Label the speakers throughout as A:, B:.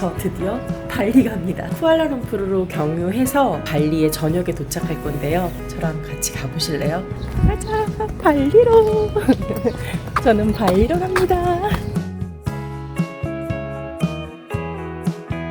A: 저 드디어 발리 갑니다. 쿠알라룸푸르로 경유해서 발리에 저녁에 도착할 건데요. 저랑 같이 가보실래요? 가자, 발리로. 저는 발리로 갑니다.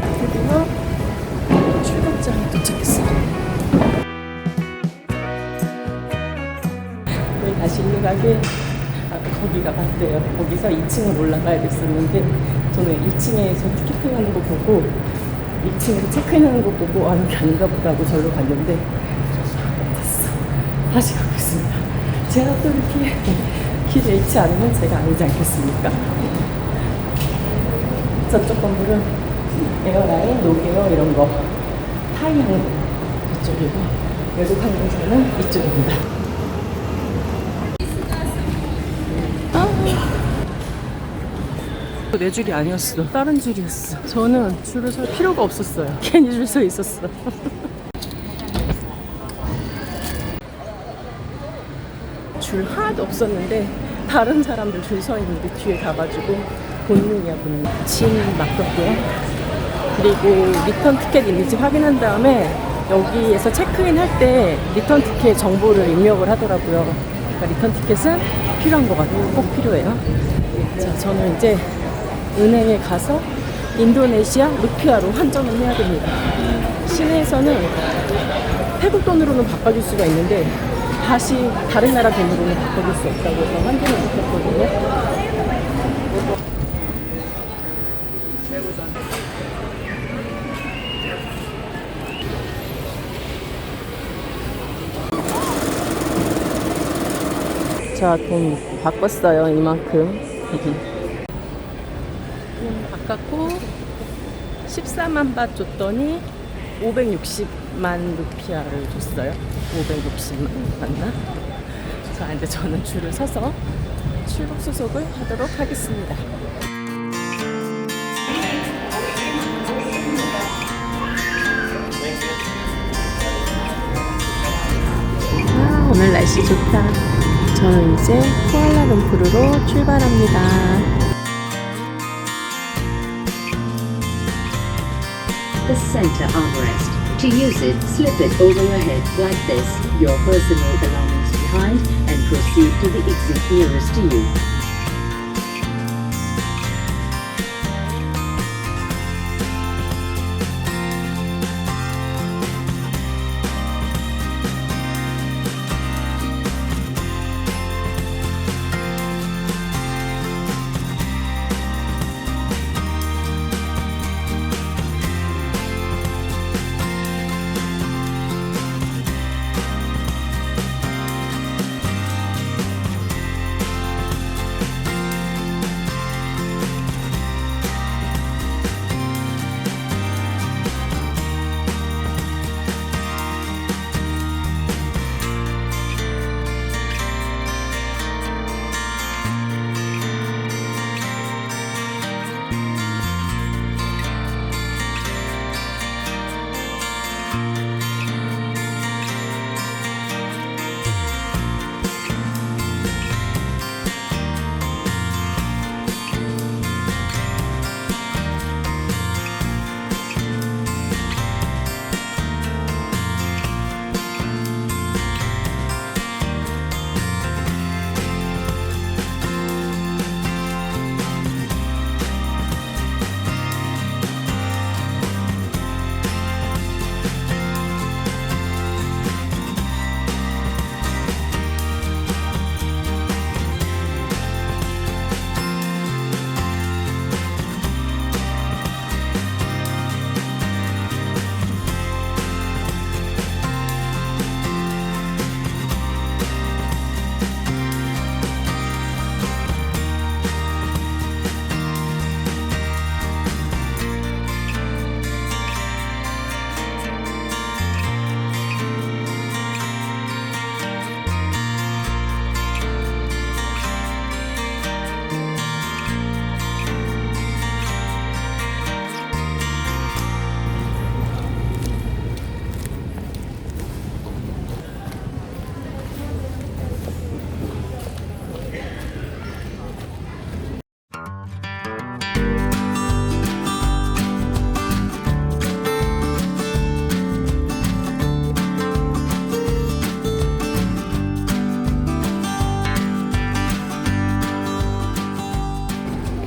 A: 드디어 출국장에 도착했어요. 저희 다시 일로 가게 아, 거기가 맞대요. 거기서 2층을 올라가야 됐었는데 저는 1층에서 티켓팅 하는 거 보고 2층에서 체크인 하는 거 보고 아 여기 아닌가 보다고 절로 갔는데 됐어. 다시 가고 있습니다. 제가 또 이렇게 길에 잃지 않으면 제가 아니지 않겠습니까? 저쪽 건물은 에어라인, 노게어 이런 거 타이항 이쪽이고 외국 항공사는 이쪽입니다. 내 줄이 아니었어. 다른 줄이었어. 저는 줄을 설 필요가 없었어요. 괜히 줄 서 있었어. 줄 하나도 없었는데 다른 사람들 줄 서 있는데 뒤에 가가지고 본능이야 본능. 진 맡겼고요. 그리고 리턴 티켓 있는지 확인한 다음에 여기에서 체크인 할 때 리턴 티켓 정보를 입력을 하더라고요. 그러니까 리턴 티켓은 필요한 것 같아요. 꼭 필요해요. 자, 저는 이제 은행에 가서 인도네시아 루피아로 환전을 해야 됩니다. 시내에서는 태국 돈으로는 바꿔줄 수가 있는데 다시 다른 나라 돈으로는 바꿔줄 수 없다고 해서 환전을 못했거든요. 자, 돈 바꿨어요. 이만큼. 돈 바꿨고 14만 바 줬더니 560만 루피아를 줬어요. 560만 맞나? 자, 이제 저는 줄을 서서 출국 수속을 하도록 하겠습니다. 아, 오늘 날씨 좋다. 저는 이제 쿠알라룸푸르로 출발합니다.
B: The center armrest. To use it, slip it over your head like this, your personal belongings behind, and proceed to the exit nearest to you.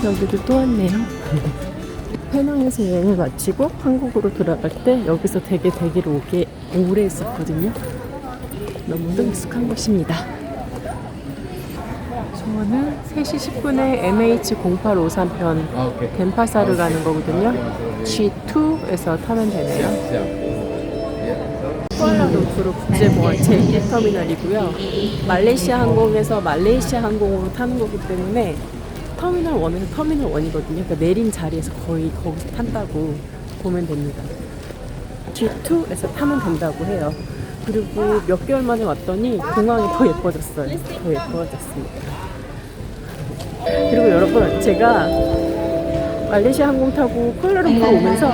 A: 여기도 또 왔네요. 페낭에서 여행을 마치고 한국으로 돌아갈 때 여기서 되게 대기를 오게 오래 했었거든요. 너무도 익숙한 곳입니다. 저는 3시 10분에 MH0853편 덴파사를 가는 거거든요. G2에서 타면 되네요. 쿠알라룸푸르 국제공항 제1터미널이고요. 말레이시아 항공에서 말레이시아 항공으로 타는 거기 때문에 터미널 1에서 터미널 1이거든요. 그러니까 내린 자리에서 거의 거기서 탄다고 보면 됩니다. G2에서 타면 된다고 해요. 그리고 몇 개월 만에 왔더니 공항이 더 예뻐졌어요. 더 예뻐졌습니다. 그리고 여러분 제가 말레이시아 항공 타고 쿠알라룸푸르 오면서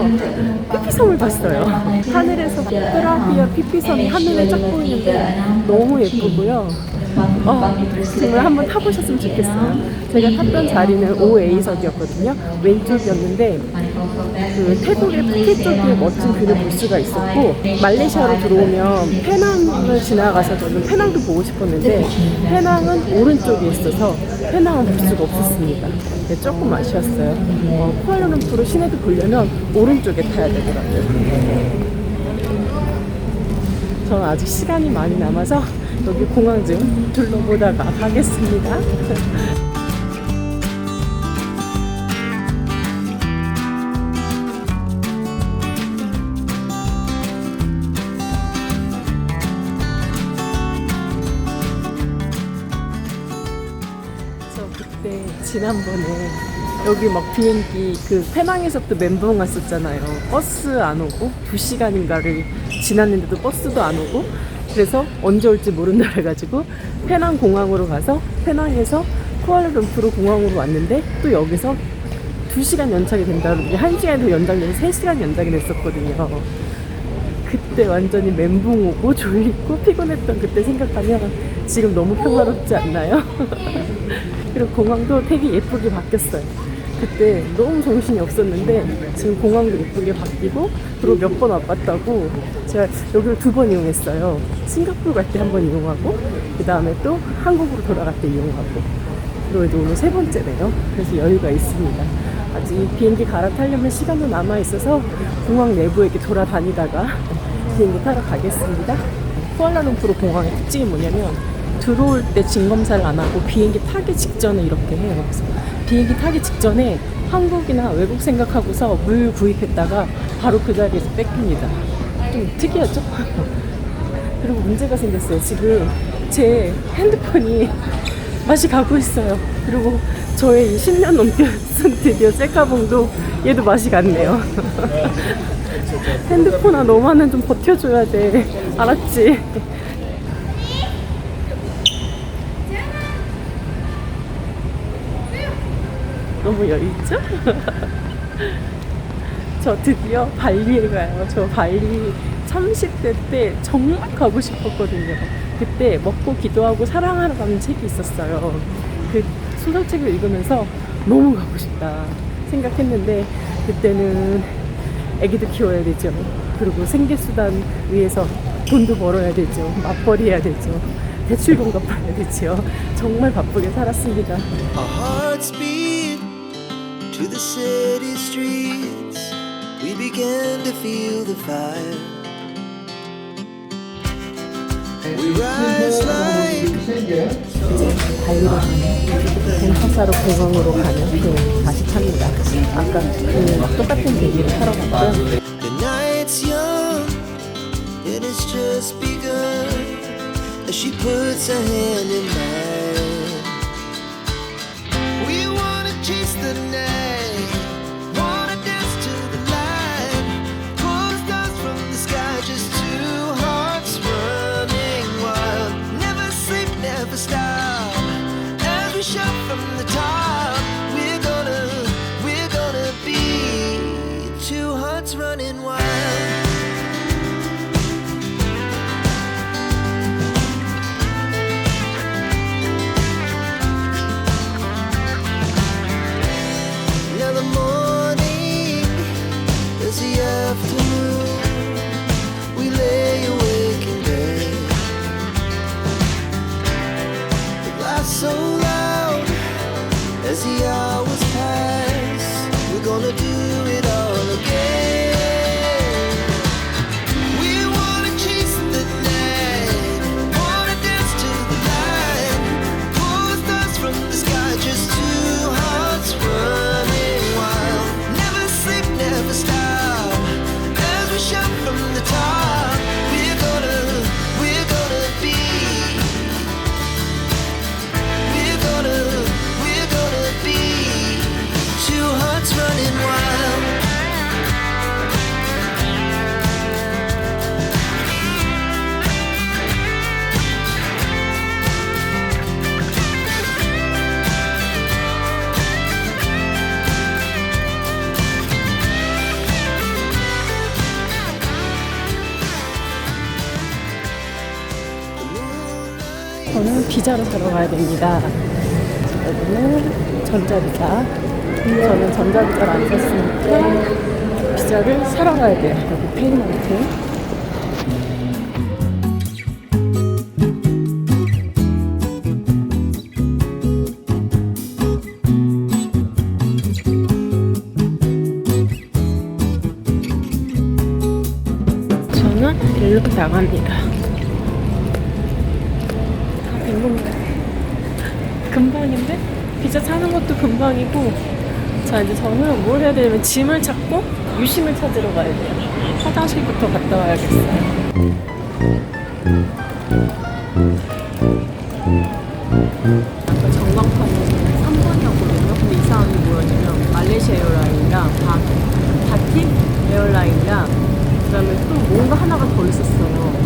A: 피피섬을 봤어요. 하늘에서 프라비아 피피섬이 하늘에 쫙 보이는데 너무 예쁘고요. 어, 정말 한번 타보셨으면 좋겠어요. 제가 탔던 자리는 5A석이었거든요. 왼쪽이었는데 그 태국의 푸켓 쪽에 멋진 뷰를 볼 수가 있었고 말레이시아로 들어오면 페낭을 지나가서 저는 페낭도 보고 싶었는데 페낭은 오른쪽에 있어서 페낭은 볼 수가 없었습니다. 네, 조금 아쉬웠어요. 어, 쿠알라룸푸르 시내도 보려면 오른쪽에 타야 되더라고요. 저는 아직 시간이 많이 남아서 여기 공항 좀 둘러보다가 가겠습니다. 지난번에 여기 막 비행기 그 페낭에서부터 멘붕 왔었잖아요. 버스 안 오고 두 시간인가를 지났는데도 버스도 안 오고 그래서 언제 올지 모른다 해가지고 페낭 공항으로 가서 페낭에서 쿠알라룸푸르 공항으로 왔는데 또 여기서 두 시간 연착이 된다고 이게 한 시간 더 연장돼서 세 시간 연장이 됐었거든요. 그때 완전히 멘붕 오고 졸리고 피곤했던 그때 생각하면 지금 너무 평화롭지 않나요? 그리고 공항도 되게 예쁘게 바뀌었어요. 그때 너무 정신이 없었는데 지금 공항도 예쁘게 바뀌고 그리고 몇 번 와봤다고 제가 여기를 두 번 이용했어요. 싱가포르 갈 때 한 번 이용하고 그 다음에 또 한국으로 돌아갈 때 이용하고 그리고 오늘 세 번째네요. 그래서 여유가 있습니다. 아직 비행기 갈아타려면 시간도 남아 있어서 공항 내부에 이렇게 돌아다니다가 비행기 타러 가겠습니다. 쿠알라룸푸르 공항의 특징이 뭐냐면 들어올 때짐 검사를 안 하고 비행기 타기 직전에 이렇게 해요. 비행기 타기 직전에 한국이나 외국 생각하고서 물 구입했다가 바로 그 자리에서 뺏깁니다. 좀 특이하죠? 그리고 문제가 생겼어요. 지금 제 핸드폰이 맛이 가고 있어요. 그리고 저의 이 10년 넘게 쓴 드디어 셀카봉도 얘도 맛이 갔네요. 핸드폰아 너만은 좀 버텨줘야 돼. 알았지? 너무 여유있죠? 저 드디어 발리에 가요. 저 발리 30대 때 정말 가고 싶었거든요. 그때 먹고 기도하고 사랑하러 가는 책이 있었어요. 그 소설책을 읽으면서 너무 가고 싶다 생각했는데 그때는 애기도 키워야 되죠. 그리고 생계수단 위해서 돈도 벌어야 되죠. 맞벌이 해야 되죠. 대출금 갚아야 되죠. 정말 바쁘게 살았습니다.
C: Our hearts beat to the city streets. We began to feel the fire. We rise like
A: 덴파사로 공항으로 가는 비행 다시 탑니다. 아까 그 똑같은 비행기를 타러 갔고요.
C: the night's young and it's just begun. As she puts her hand in mine,
A: 저는 피자를 사러 가야 됩니다. 여기는 전자비자. 저는 전자비자를 안 샀으니까 피자를 사러 가야 돼요. 여기 페이먼트. 일로 나갑니다. 건가요? 금방인데? 피자 사는 것도 금방이고 자 이제 저는 뭘 해야 되냐면 짐을 찾고 유심을 찾으러 가야 돼요. 화장실부터 갔다 와야겠어요. 전광판은 3번이었거든요. 근데 이상한 게 뭐였냐면 말레이시아 에어라인이랑 바, 바틱 에어라인이랑 그 다음에 또 뭔가 하나가 더 있었어요.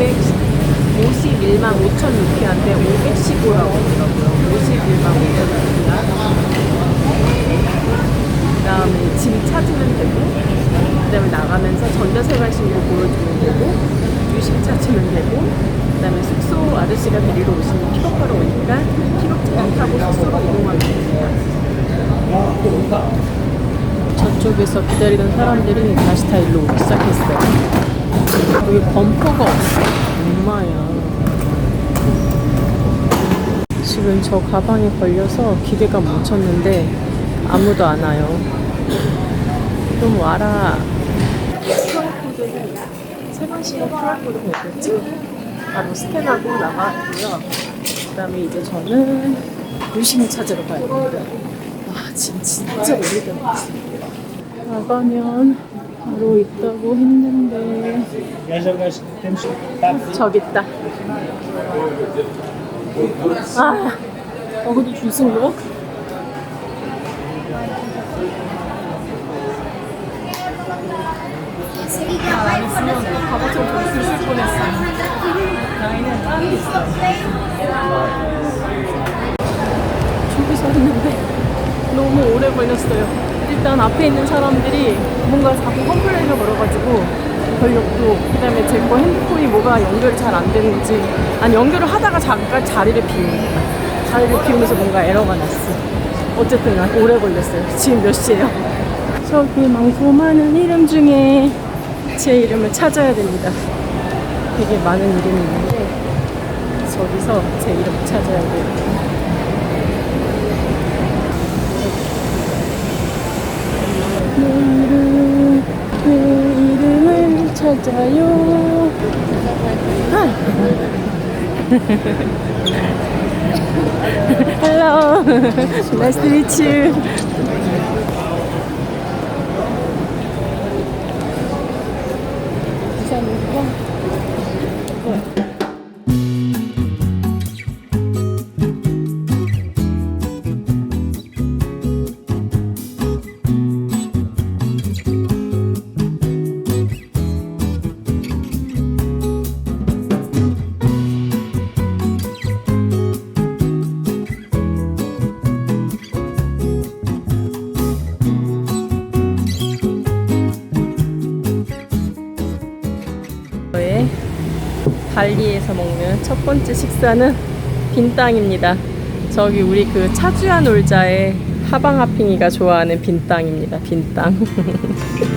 A: 551만 5천 루피아인데 515라고 하더라고요. 51만 5천 루피아. 그 다음에 짐 찾으면 되고 그 다음에 나가면서 전자생활신고 보여주면 되고 유심 찾으면 되고 그 다음에 숙소 아저씨가 데리러 오시면 픽업하러 오니까 픽업차를 타고 숙소로 이동하면 됩니다. 저쪽에서 기다리던 사람들이 다시 다 일로 오기 시작했어요. 여기 범퍼가 없어. 엄마야. 지금 저 가방에 걸려서 기대가 멈췄는데 아무도 안 와요. 좀 와라. 바로 스캔하고 나가고요. 그 다음에 이제 저는 유심히 찾으러 가야 됩니다. 와, 지금 진짜 오래됐어요. 나가면 바로 있다고 했는데 저기 있다. 아, 여기도 줄쓴 거야? 가방처럼 줄쓸 뻔했어. 나이는 따로 있어. 저기 서 있는데 너무 오래 걸렸어요. 일단 앞에 있는 사람들이 뭔가 자꾸 컴플레인을 걸어가지고 걸렸고 그다음에 제 거 핸드폰이 뭐가 연결이 잘 안 되는지 아니 연결을 하다가 잠깐 자리를 비웁니다. 자리를 비우면서 뭔가 에러가 났어. 어쨌든 간 오래 걸렸어요. 지금 몇 시예요? 저기 많고 많은 이름 중에 제 이름을 찾아야 됩니다. 되게 많은 이름이 있는데 저기서 제 이름을 찾아야 돼요. 찾아요. Hello, nice to meet you. 발리에서 먹는 첫 번째 식사는 빈땅입니다. 저기 우리 그 차주야 놀자의 하방하핑이가 좋아하는 빈땅입니다. 빈땅.